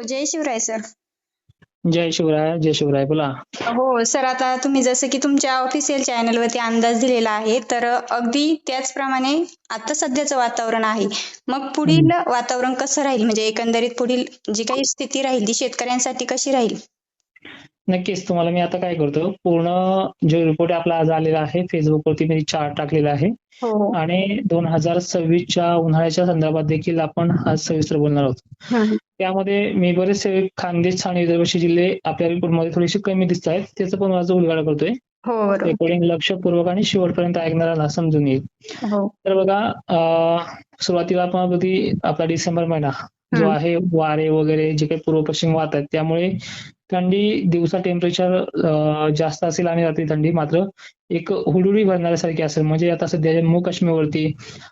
हो जय शिवराय सर. जय शिवराय जय शिवराय बोला. हो सर आता तुम्ही जसं की तुमच्या ऑफिशियल चॅनलवरती अंदाज दिलेला आहे तर अगदी त्याचप्रमाणे आता सध्याचं वातावरण आहे. मग पुढील वातावरण कसं राहील? म्हणजे एकंदरीत पुढील जी काही स्थिती राहील ती शेतकऱ्यांसाठी कशी राहील? नक्कीच तुम्हाला मी आता काय करतो पूर्ण जो रिपोर्ट आपला आज आलेला आहे फेसबुकवरती मी चार्ट टाकलेला आहे. हो हो. आणि दोन हजार सव्वीसच्या उन्हाळ्याच्या संदर्भात देखील आपण आज सविस्तर बोलणार आहोत. त्यामध्ये मी बरेचसे खानदेश आणि विदर्भचे जिल्हे आपल्या रिपोर्टमध्ये थोडेसे कमी दिसत आहेत. त्याचं पण माझं उलगाडा करतोय. हो रेकॉर्डिंग लक्षपूर्वक आणि शेवटपर्यंत ऐकणाऱ्यांना समजून येईल. हो. तर बघा सुरुवातीला आपण आपला डिसेंबर महिना जो. आहे वारे वगैरे जे काही पूर्व पश्चिम वाहत आहेत त्यामुळे थंडी दिवसा टेम्परेचर जास्त असेल आणि रात्री थंडी मात्र एक हुडुडी भरणाऱ्यासारखी असेल. म्हणजे आता सध्या जम्मू काश्मीरवरती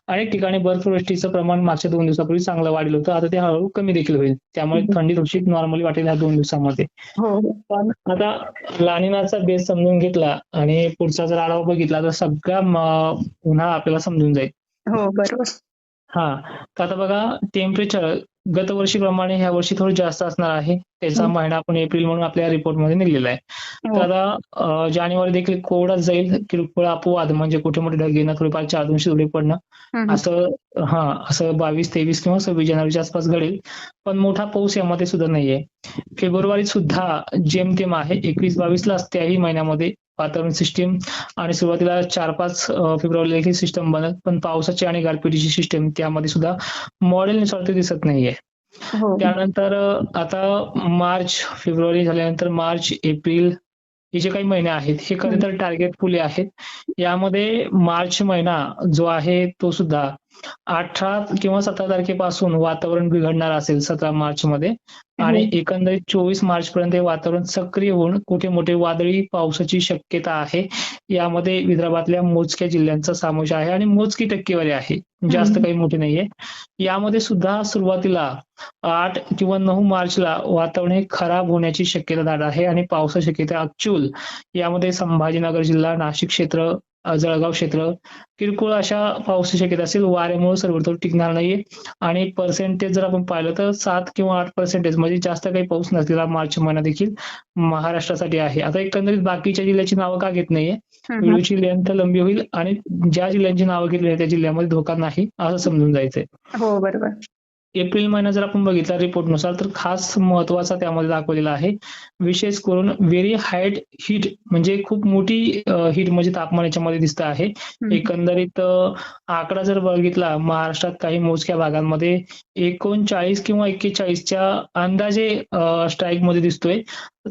अनेक ठिकाणी बर्फवृष्टीचं प्रमाण मागच्या दोन दिवसापूर्वी चांगलं वाढलं होतं. आता ते हळूहळू कमी देखील होईल. त्यामुळे. थंडी थोडीशी नॉर्मली वाटेल ह्या दोन दिवसामध्ये. हो. पण आता लानिनाचा बेस समजून घेतला आणि पुढचा जर आढावा बघितला तर सगळा उन्हाळा आपल्याला समजून जाईल. हो बरोबर. हा. तर आता बघा टेम्परेचर गतवर्षीप्रमाणे ह्या वर्षी थोडं जास्त असणार आहे. त्याचा. महिना आपण एप्रिल म्हणून आपल्या रिपोर्टमध्ये निघलेला आहे. हो. तर आता अं, जानेवारी देखील कोरडाच जाईल किरकोळ अपवाद म्हणजे कुठे मोठे ढग येणं थोडेफार चार दोनशे थोडे पडणं. असं हा असं बावीस तेवीस किंवा सव्वीस जानेवारीच्या आसपास घडेल. पण मोठा पाऊस यामध्ये सुद्धा नाहीये. फेब्रुवारीत सुद्धा जेमतेम आहे एकवीस बावीसलाच त्याही महिन्यामध्ये वातावरण सिस्टीम आणि सुरुवातीला चार पाच फेब्रुवारीला देखील सिस्टम बनत पण पावसाची आणि गारपिटीची सिस्टम त्यामध्ये सुद्धा मॉडेल ते दिसत नाहीये. हो. त्यानंतर आता मार्च फेब्रुवारी झाल्यानंतर मार्च एप्रिल हे जे काही महिने आहेत हे खरे तर टार्गेट फुले आहेत. यामध्ये मार्च महिना जो आहे तो सुद्धा अठरा किंवा सतरा तारखेपासून वातावरण बिघडणार असेल सतरा मार्च मध्ये. आणि एकंदरीत चोवीस मार्च पर्यंत हे वातावरण सक्रिय होऊन कुठे मोठे वादळी पावसाची शक्यता आहे यामध्ये विदर्भातल्या मोजक्या जिल्ह्यांचा समावेश आहे आणि मोजकी टक्केवारी आहे. जास्त. काही मोठी नाहीये. यामध्ये सुद्धा सुरुवातीला आठ किंवा नऊ मार्चला वातावरण हे खराब होण्याची शक्यता दाट आहे आणि पावसाची शक्यता ऍक्च्युअल यामध्ये संभाजीनगर जिल्हा नाशिक क्षेत्र जळगाव क्षेत्र. किरकोळ अशा पावसाची शक्यता असेल वाऱ्यामुळे सर्वत्र टिकणार नाहीये. आणि पर्सेंटेज जर आपण पाहिलं तर सात किंवा आठ पर्सेंटेज म्हणजे जास्त काही पाऊस नसलेला मार्च महिना देखील महाराष्ट्रासाठी आहे. आता एकंदरीत बाकीच्या जिल्ह्याची नावं का घेत नाहीये. व्हिडिओची लेंथ लंबी होईल आणि ज्या जिल्ह्यांची नावं घेतली त्या जिल्ह्यामध्ये धोका नाही असं समजून जायचंय. हो बरोबर. एप्रिल महिना जर आपण बघितला रिपोर्टनुसार तर खास महत्त्वाचा त्यामध्ये दाखवलेला आहे. विशेष करून व्हेरी हाईट हीट म्हणजे खूप मोठी हीट म्हणजे तापमान याच्यामध्ये दिसत आहे. एकंदरीत आकडा जर बघितला महाराष्ट्रात काही मोजक्या भागांमध्ये एकोणचाळीस किंवा एक्केचाळीसच्या अंदाजे स्ट्राईकमध्ये दिसतोय.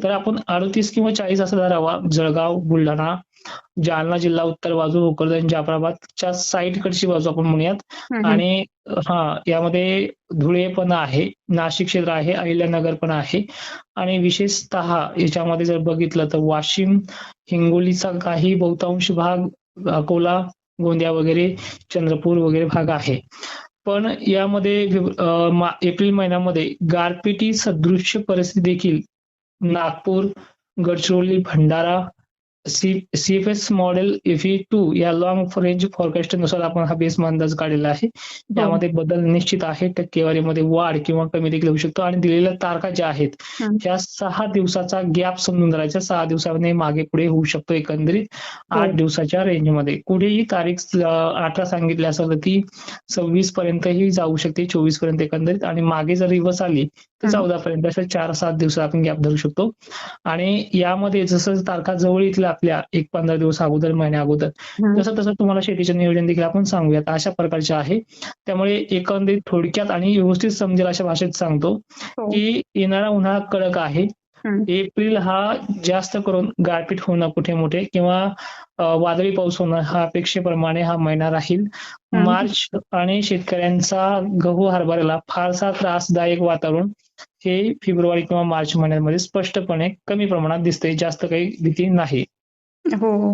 तर आपण अडतीस किंवा चाळीस असा धरावा. जळगाव बुलढाणा जालना जिल्हा उत्तर बाजू भोकरदन जाफराबादच्या साईडकडची बाजू आपण म्हणूयात. आणि हा यामध्ये धुळे पण आहे नाशिक क्षेत्र आहे अहिल्यानगर पण आहे. आणि विशेषतः याच्यामध्ये जर बघितलं तर वाशिम हिंगोलीचा काही बहुतांश भाग अकोला गोंदिया वगैरे चंद्रपूर वगैरे भाग आहे. पण यामध्ये एप्रिल महिन्यामध्ये गारपिटी सदृश्य परिस्थिती देखील नागपूर गडचिरोली भंडारा सीएफएस मॉडेल एफई टू या लॉंग रेंज फॉरकास्टनुसार आपण हा बेस अंदाज काढलेला आहे. त्यामध्ये बदल निश्चित आहे टक्केवारीमध्ये वाढ किंवा कमी देखील होऊ शकतो. आणि दिलेल्या तारखा ज्या आहेत. ह्या सहा दिवसाचा गॅप समजून धरायचा. सहा दिवसाने मागे पुढे होऊ शकतो एकंदरीत. हो. आठ दिवसाच्या रेंजमध्ये कुठेही तारीख अठरा सांगितली असेल तर ती सव्वीस पर्यंतही जाऊ शकते. चोवीसपर्यंत एकंदरीत. आणि मागे जर रिवर्स आली. चौदा पर्यंत अशा चार सात दिवसात आपण गॅप धरू शकतो आणि यामध्ये जसं तारखा जवळ येतील आपल्या एक पंधरा दिवस अगोदर महिन्या अगोदर. तसं तसं तुम्हाला शेतीचं नियोजन देखील आपण सांगूयात अशा प्रकारचे आहे त्यामुळे एकंदरीत थोडक्यात आणि व्यवस्थित समजेल अशा भाषेत सांगतो हो. की येणारा उन्हाळा कडक आहे. एप्रिल हा जास्त करून गारपीट होणं कुठे मोठे किंवा वादळी पाऊस होणं हा अपेक्षेप्रमाणे हा महिना राहील. मार्च आणि शेतकऱ्यांचा गहू हरभऱ्याला फारसा त्रासदायक वातावरण हे फेब्रुवारी किंवा मार्च महिन्यामध्ये स्पष्टपणे कमी प्रमाणात दिसते जास्त काही भीती नाही. हो.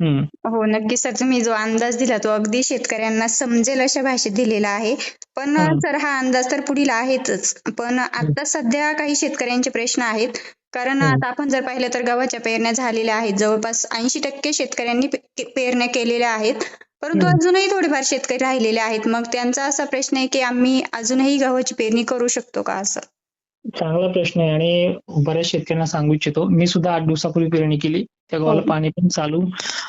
हो हो नक्कीच. सर तुम्ही जो अंदाज दिला तो अगदी शेतकऱ्यांना समजेल अशा भाषेत दिलेला आहे. पण. सर हा अंदाज तर पुढील आहेतच. पण आता सध्या काही शेतकऱ्यांचे प्रश्न आहेत. कारण. आता आपण जर पाहिलं तर गव्हाच्या पेरण्या झालेल्या आहेत. जवळपास ऐंशी टक्के शेतकऱ्यांनी पेरण्या केलेल्या आहेत. परंतु. अजूनही थोडेफार शेतकरी राहिलेले आहेत. मग त्यांचा असा प्रश्न आहे की आम्ही अजूनही गव्हाची पेरणी करू शकतो का असं? चांगला प्रश्न आहे आणि बऱ्याच शेतकऱ्यांना सांगू इच्छितो. मी सुद्धा आठ दिवसापूर्वी पेरणी केली. त्या गव्हाला हो. पाणी पण चालू.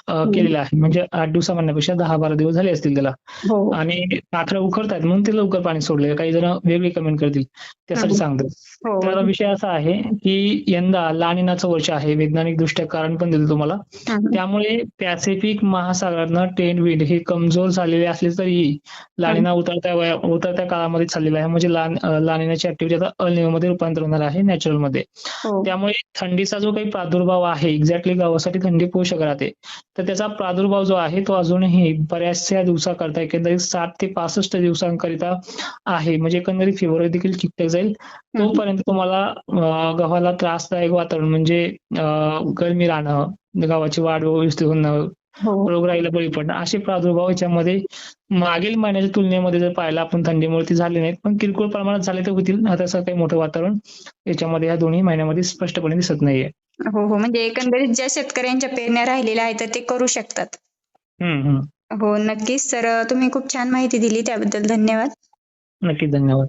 केलेलं आहे. म्हणजे आठ दिवसा म्हणण्यापेक्षा दहा बारा दिवस झाले असतील त्याला. हो. आणि पाखरं उखडतात म्हणून ते लवकर पाणी सोडले. काही जण वेगळी कमेंट करतील. त्यासाठी हम्म. सांगतो हो. तर विषय असा आहे की यंदा लानिनाचं वर्ष आहे. वैज्ञानिक दृष्ट्या कारण पण दिलं तुम्हाला. त्यामुळे पॅसिफिक महासागरानं टेन विंड हे कमजोर झालेले असले तरी लानिना उतरत्या उतरत्या काळामध्ये चाललेला आहे. म्हणजे लानिनाची ऍक्टिव्हिटी आता अलमध्ये रूपांतर होणार आहे नॅचरलमध्ये. हो. त्यामुळे थंडीचा जो काही प्रादुर्भाव आहे एक्झॅक्टली गावासाठी थंडी पोषक राहते. तर त्याचा प्रादुर्भाव जो आहे तो अजूनही बऱ्याचशा दिवसाकरता एकंदरीत साठ ते पासष्ट दिवसांकरिता आहे. म्हणजे एकंदरीत फेब्रुवारी देखील चिकटक जाईल तोपर्यंत तुम्हाला गव्हाला त्रासदायक वातावरण म्हणजे गरमी राहणं गव्हाची वाढ व्यवस्थित होणं हो. रोगराईला बळी पडणं असे प्रादुर्भाव याच्यामध्ये मागील महिन्याच्या तुलनेमध्ये जर पाहिलं आपण थंडीमुळे ते झाले नाहीत. पण किरकोळ प्रमाणात झाले तर होतील आता असं काही मोठं वातावरण याच्यामध्ये या दोन्ही महिन्यामध्ये स्पष्टपणे दिसत नाहीये. हो हो. म्हणजे एकंदरीत ज्या शेतकऱ्यांच्या पेरण्या राहिलेल्या आहेत तर ते करू शकतात. हो नक्कीच. सर तुम्ही खूप छान माहिती दिली त्याबद्दल धन्यवाद. नक्की धन्यवाद.